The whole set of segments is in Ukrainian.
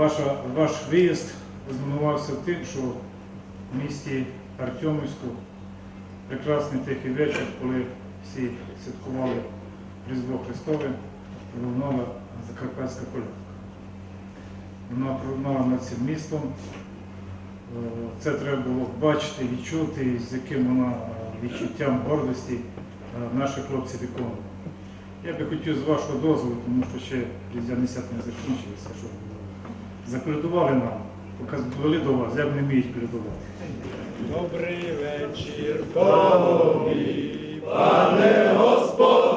ваша, ваш виїзд ознаменувався тим, що в місті Артемівську прекрасний тихий вечір, коли всі святкували Різдво Христове, пролунала Закарпатська колядка. Вона пролунала над цим містом. Е, Це треба було бачити, відчути, з яким вона е, відчуттям гордості е, наші хлопці виконували. Я би хотів з вашого дозволу, тому що ще різдвяні свята не закінчилися, щоб заколядували нам, поки довели до вас, як не вміють передувати. Добрий вечір, панові, пане господарю,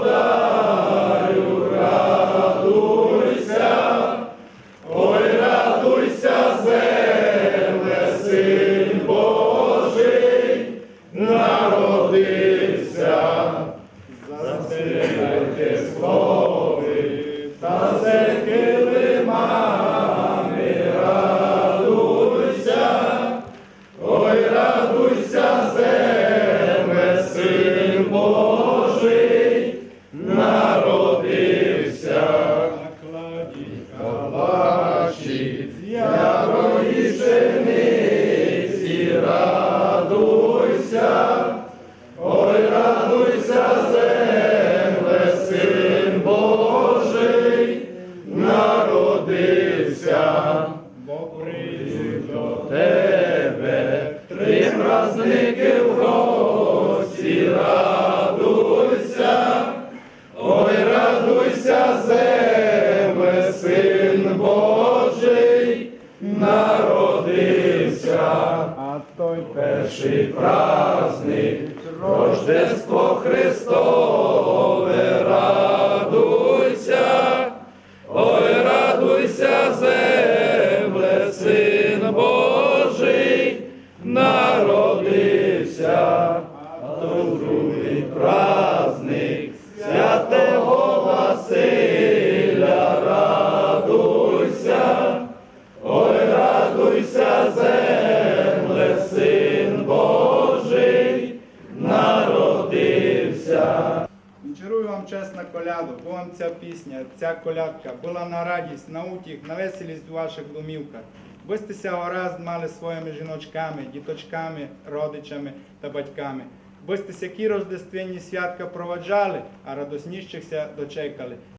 ярої пшениці, радуйся, ой, радуйся, Божий, народився, бо прийдуть до тебе три праздники народився, а той перший праздник, Рождество Христове, радуйся, ой, радуйся, земле, син Божий, народився, а то радуйся, земле, син Божий, народився. Вчерую вам чесна коляду, бо вам ця пісня, ця колядка була на радість, на утіх, на веселість у ваших домівках. Бистеся гаразд мали своїми жіночками, діточками, родичами та батьками. Бистеся які рождественні святка проводжали, а радоснішчихся дочекали.